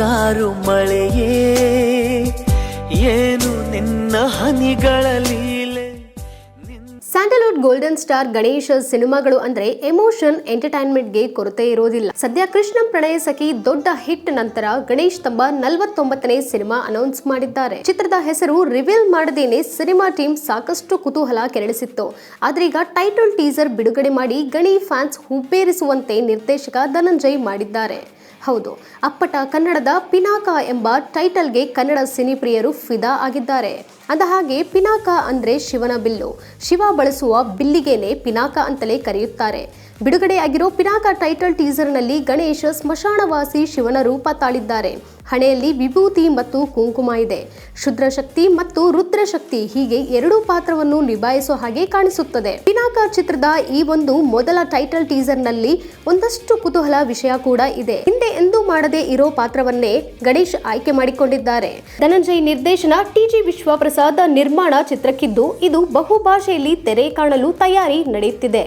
ಹಿಂಗಾರು ಮಳೆಯೇ, ಏನು ನಿನ್ನ ಹನಿಗಳ ಲೀಲೆ? ಸ್ಯಾಂಡಲ್ವುಡ್ ಗೋಲ್ಡನ್ ಸ್ಟಾರ್ ಗಣೇಶ ಸಿನಿಮಾಗಳು ಅಂದ್ರೆ ಎಮೋಷನ್, ಎಂಟರ್ಟೈನ್ಮೆಂಟ್ಗೆ ಕೊರತೆ ಇರೋದಿಲ್ಲ. ಸದ್ಯ ಕೃಷ್ಣ ಪ್ರಣಯ ಸಖಿ ದೊಡ್ಡ ಹಿಟ್ ನಂತರ ಗಣೇಶ್ ತಮ್ಮ ನಲವತ್ತೊಂಬತ್ತನೇ ಸಿನಿಮಾ ಅನೌನ್ಸ್ ಮಾಡಿದ್ದಾರೆ. ಚಿತ್ರದ ಹೆಸರು ರಿವೀಲ್ ಮಾಡದೇನೆ ಸಿನಿಮಾ ಟೀಮ್ ಸಾಕಷ್ಟು ಕುತೂಹಲ ಕೆರಳಿಸಿತ್ತು. ಆದ್ರೀಗ ಟೈಟಲ್ ಟೀಸರ್ ಬಿಡುಗಡೆ ಮಾಡಿ ಗಣಿ ಫ್ಯಾನ್ಸ್ ಹುಬ್ಬೇರಿಸುವಂತೆ ನಿರ್ದೇಶಕ ಧನಂಜಯ್ ಮಾಡಿದ್ದಾರೆ. ಹೌದು. ಅಪ್ಪಟ ಕನ್ನಡದ ಪಿನಾಕ ಎಂಬ ಟೈಟಲ್ಗೆ ಕನ್ನಡ ಸಿನಿಪ್ರಿಯರು ಫಿದಾ ಆಗಿದ್ದಾರೆ. ಅಂದ ಹಾಗೆ ಪಿನಾಕ ಅಂದ್ರೆ ಶಿವನ ಬಿಲ್ಲು. ಶಿವ ಬಳಸುವ ಬಿಲ್ಲಿಗೇನೆ ಪಿನಾಕ ಅಂತಲೇ ಕರೆಯುತ್ತಾರೆ. ಬಿಡುಗಡೆಯಾಗಿರೋ ಪಿನಾಕ ಟೈಟಲ್ ಟೀಸರ್ನಲ್ಲಿ ಗಣೇಶ ಸ್ಮಶಾನವಾಸಿ ಶಿವನ ರೂಪ ತಾಳಿದ್ದಾರೆ. ಹಣೆಯಲ್ಲಿ ವಿಭೂತಿ ಮತ್ತು ಕುಂಕುಮ ಇದೆ. ಶುದ್ರಶಕ್ತಿ ಮತ್ತು ರುದ್ರಶಕ್ತಿ ಹೀಗೆ ಎರಡೂ ಪಾತ್ರವನ್ನು ನಿಭಾಯಿಸೋ ಹಾಗೆ ಕಾಣಿಸುತ್ತದೆ. ಪಿನಾಕ ಚಿತ್ರದ ಈ ಒಂದು ಮೊದಲ ಟೈಟಲ್ ಟೀಸರ್ನಲ್ಲಿ ಒಂದಷ್ಟು ಕುತೂಹಲ ವಿಷಯ ಕೂಡ ಇದೆ. ಹಿಂದೆ ಎಂದೂ ಮಾಡದೆ ಇರೋ ಪಾತ್ರವನ್ನೇ ಗಣೇಶ್ ಆಯ್ಕೆ ಮಾಡಿಕೊಂಡಿದ್ದಾರೆ. ಧನಂಜಯ್ ನಿರ್ದೇಶನ ಟಿಜಿ ವಿಶ್ವಪ್ರಸಾದ್ ನಿರ್ಮಾಣ ಚಿತ್ರಕ್ಕಿದ್ದು ಇದು ಬಹುಭಾಷೆಯಲ್ಲಿ ತೆರೆ ಕಾಣಲು ತಯಾರಿ ನಡೆಯುತ್ತಿದೆ.